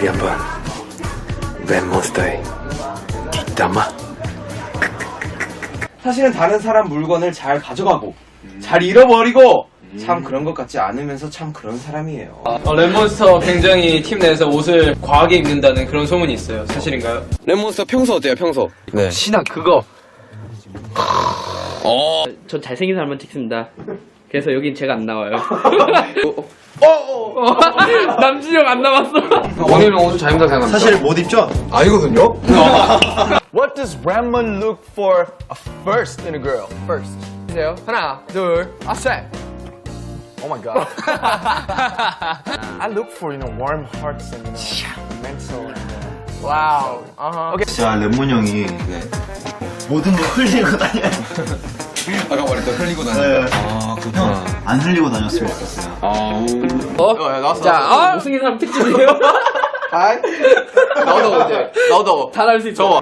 우리 한번 랩몬스터의 뒷담화 사실은 다른 사람 물건을 잘 가져가고 잘 잃어버리고 참 그런 것 같지 않으면서 참 그런 사람이에요. 어, 랩몬스터 굉장히 팀 내에서 옷을 과하게 입는다는 그런 소문이 있어요. 사실인가요? 랩몬스터 평소 어때요, 평소? 네. 신학 그거. 전 잘생긴 사람만 찍습니다. 그래서 여긴 제가 안 나와요. 남준형 안 나왔어. 원희는 옷을 잘 입는다 생각합니다. 사실 못 입죠? 아니거든요? What does Ramon look for a first in a girl? First. 보세요. 하나, 둘, 아, 셋. Oh my god. I look for, you know, warm hearts and, you know, mental uh, 와우. 아하. 진짜 레몬 형이 모든 걸 흘리고 다녀요. 아까 말했던 흘리고 네. 형, 안 흘리고 다녔으면 좋겠어요. 자, 못생긴 사람 특집이에요. 나오다고 이제. 나오다고. 다할수 있어.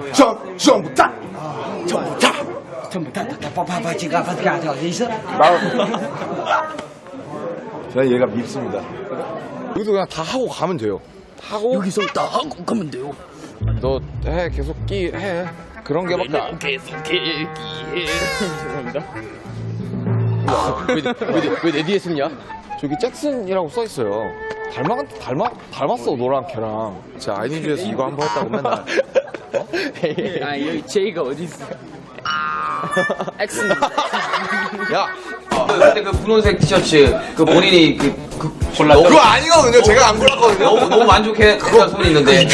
저는 얘가 밉습니다. 여기서 그냥 다 하고 가면 돼요. 하고 여기서 다 하고 가면 돼요. 너 해, 계속 끼 해. 그런 게 밖에 안 계속 길기해. 죄송합니다. 왜내 뒤에 쓰냐? 저기 잭슨이라고 써 있어요. 닮아 닮아 닮았어 너랑 걔랑. 자 아이니즈에서 이거 한번 했다고 맨날. 아, 여기 제이가 어디 있어? X. 야 그때 그 분홍색 티셔츠 그 본인이 그, 그 골랐죠. 그거 아니거든요. 제가 안 골랐거든요. 너무 너무 만족해 그런 소리 있는데.